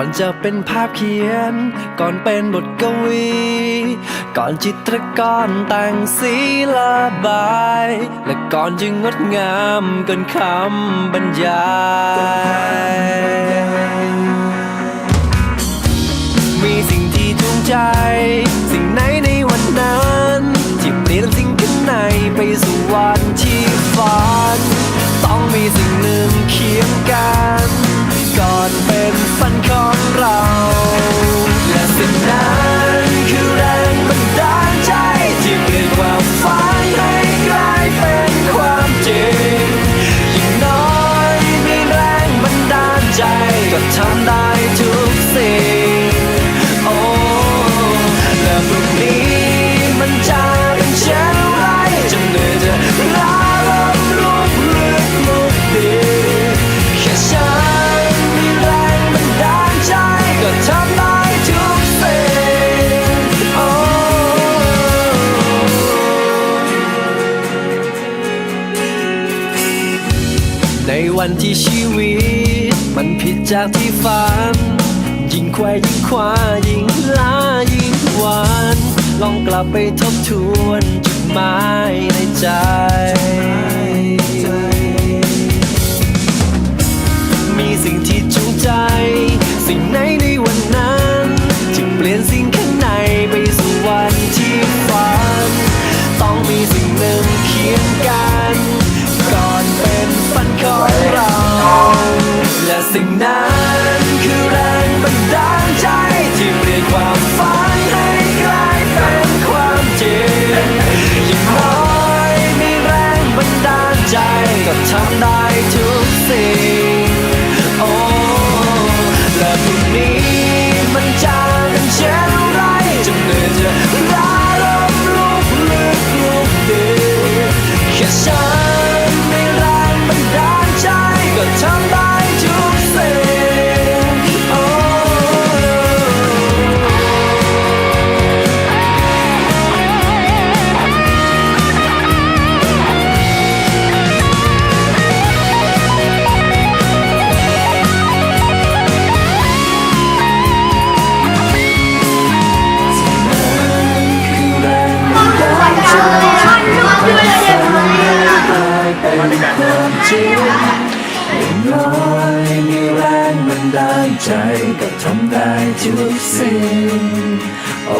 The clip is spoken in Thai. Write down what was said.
ก่อนจะเป็นภาพเขียน ก่อนเป็นบทกวี ก่อนจิตรกรแต่งสีละบาย และก่อนจึงงดงามเกินคำบรรยายมีสิ่งที่ถูงใจ สิ่งไหน วันที่ชีวิต มันผิดจากที่ฝัน ยิ่งแควยิ่งคว้ายิ่งล้ายิ่งหวาน ลองกลับไปทบทวนจุดหมายในใจ สิ่งนั้นคือแรงบันดาลใจ ที่เปลี่ยนความฝันให้กลายเป็นความจริงอย่างน้อยมีแรงบันดาลใจก็ทำได้ทุกสิ่งโอ้และพรุ่งนี้มันจะเป็นเช่นไรจะเหนื่อยจะล้าลมลุกลึกลุกดีแค่ฉัน ได้ใจก็ทำได้ทุกสิ่งโอ้